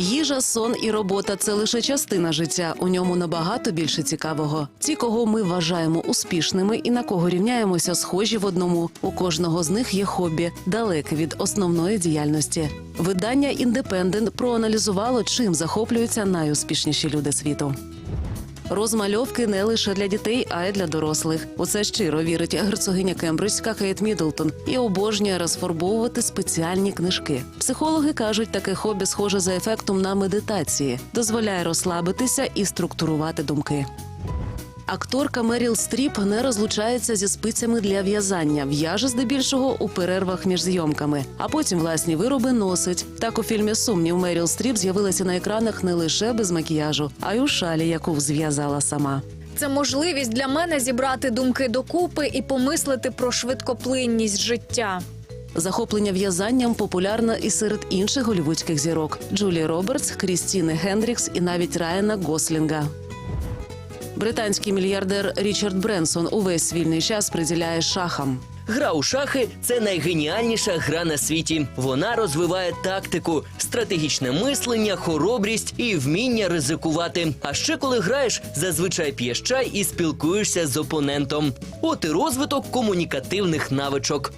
Їжа, сон і робота це лише частина життя. У ньому набагато більше цікавого. Ті, кого ми вважаємо успішними і на кого рівняємося, схожі в одному. У кожного з них є хобі, далеке від основної діяльності. Видання Індепендент проаналізувало, чим захоплюються найуспішніші люди світу. Розмальовки не лише для дітей, а й для дорослих. У це щиро вірить герцогиня Кембриджська Кейт Мідлтон і обожнює розфарбовувати спеціальні книжки. Психологи кажуть, таке хобі схоже за ефектом на медитації, дозволяє розслабитися і структурувати думки. Акторка Меріл Стріп не розлучається зі спицями для в'язання, в'яже здебільшого у перервах між зйомками, а потім власні вироби носить. Так у фільмі Сумнів Меріл Стріп з'явилася на екранах не лише без макіяжу, а й у шалі, яку зв'язала сама. Це можливість для мене зібрати думки докупи і помислити про швидкоплинність життя. Захоплення в'язанням популярне і серед інших голівудських зірок: Джулії Робертс, Крістіни Гендрікс і навіть Райана Гослінга. Британський мільярдер Річард Бренсон увесь вільний час приділяє шахам. Гра у шахи це найгеніальніша гра на світі. Вона розвиває тактику, стратегічне мислення, хоробрість і вміння ризикувати. А ще коли граєш, зазвичай п'єш чай і спілкуєшся з опонентом. От і розвиток комунікативних навичок.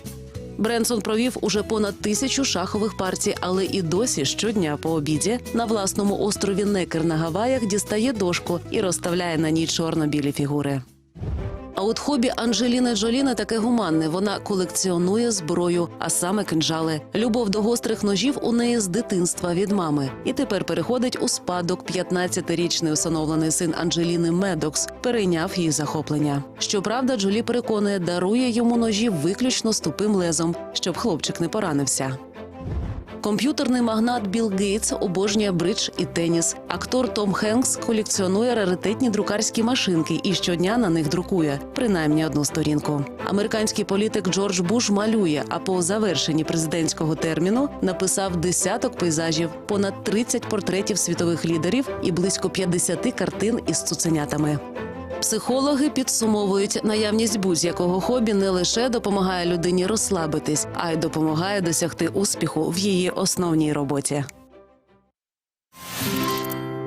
Бренсон провів уже понад тисячу шахових партій, але і досі щодня по обіді на власному острові Некер на Гаваях дістає дошку і розставляє на ній чорно-білі фігури. А от хобі Анджеліни Джолі не таке гуманне. Вона колекціонує зброю, а саме кинджали. Любов до гострих ножів у неї з дитинства від мами. І тепер переходить у спадок 15-річний усиновлений син Анджеліни Медокс перейняв її захоплення. Щоправда, Джолі переконує, дарує йому ножі виключно з тупим лезом, щоб хлопчик не поранився. Комп'ютерний магнат Білл Гейтс обожнює бридж і теніс. Актор Том Хенкс колекціонує раритетні друкарські машинки і щодня на них друкує принаймні одну сторінку. Американський політик Джордж Буш малює, а по завершенні президентського терміну написав десяток пейзажів, понад 30 портретів світових лідерів і близько 50 картин із цуценятами. Психологи підсумовують наявність будь-якого хобі не лише допомагає людині розслабитись, а й допомагає досягти успіху в її основній роботі.